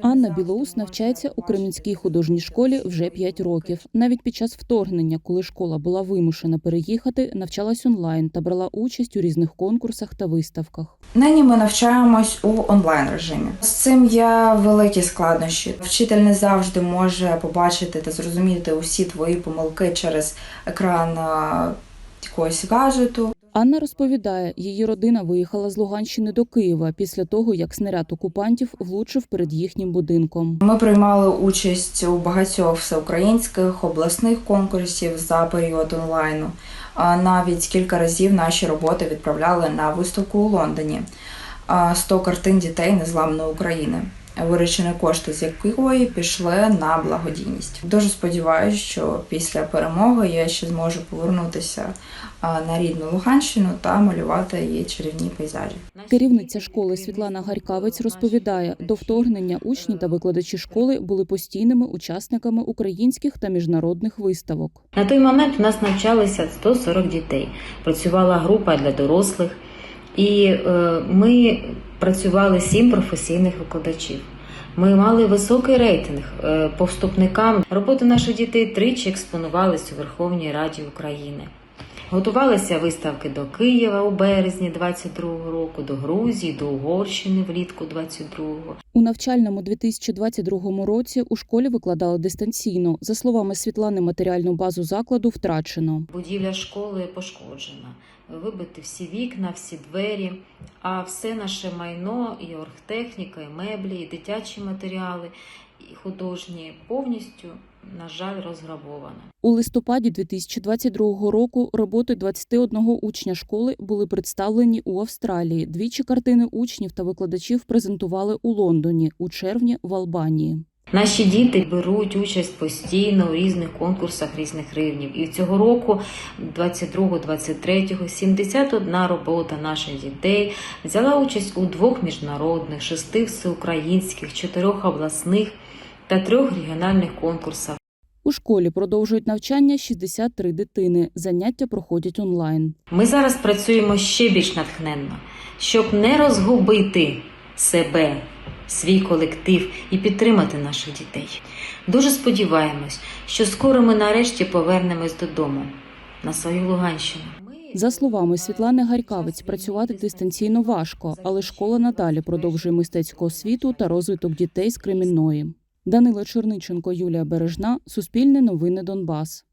Анна Білоус навчається у Кремінській художній школі вже 5 років. Навіть під час вторгнення, коли школа була вимушена переїхати, навчалась онлайн та брала участь у різних конкурсах та виставках. Нині ми навчаємось у онлайн режимі. З цим є великі складнощі. Вчитель не завжди може побачити та зрозуміти усі твої помилки через екран якогось гаджету. Анна розповідає, її родина виїхала з Луганщини до Києва після того, як снаряд окупантів влучив перед їхнім будинком. Ми приймали участь у багатьох всеукраїнських обласних конкурсів за період онлайну. Навіть кілька разів наші роботи відправляли на виставку у Лондоні. А 100 картин дітей незламної України. Виручені кошти з якої пішли на благодійність. Дуже сподіваюся, що після перемоги я ще зможу повернутися на рідну Луганщину та малювати її чарівні пейзажі. Керівниця школи Світлана Гарькавець розповідає, до вторгнення учні та викладачі школи були постійними учасниками українських та міжнародних виставок. На той момент у нас навчалося 140 дітей. Працювала група для дорослих, і е, ми працювали сім професійних викладачів. Ми мали високий рейтинг е, по вступникам. Роботи наших дітей тричі експонувались у Верховній Раді України. Готувалися виставки до Києва у березні 22-го року, до Грузії, до Угорщини влітку 22-го. У навчальному 2022 році у школі викладали дистанційно. За словами Світлани, матеріальну базу закладу втрачено. Будівля школи пошкоджена, вибиті всі вікна, всі двері, а все наше майно, і оргтехніка, і меблі, і дитячі матеріали, художні повністю, на жаль, розграбовано. У листопаді 2022 року роботи 21 учня школи були представлені у Австралії. Двічі картини учнів та викладачів презентували у Лондоні, у червні в Албанії. Наші діти беруть участь постійно у різних конкурсах різних рівнів. І цього року, 22-23, 71 робота наших дітей взяла участь у двох міжнародних, шести всеукраїнських, чотирьох обласних та трьох регіональних конкурсах. У школі продовжують навчання 63 дитини. Заняття проходять онлайн. Ми зараз працюємо ще більш натхненно, щоб не розгубити себе, свій колектив і підтримати наших дітей. Дуже сподіваємось, що скоро ми нарешті повернемось додому на свою Луганщину. За словами Світлани Гарькавець, працювати дистанційно важко, але школа надалі продовжує мистецьку освіту та розвиток дітей з Кремінної. Данила Черниченко, Юлія Бережна, Суспільне новини Донбас.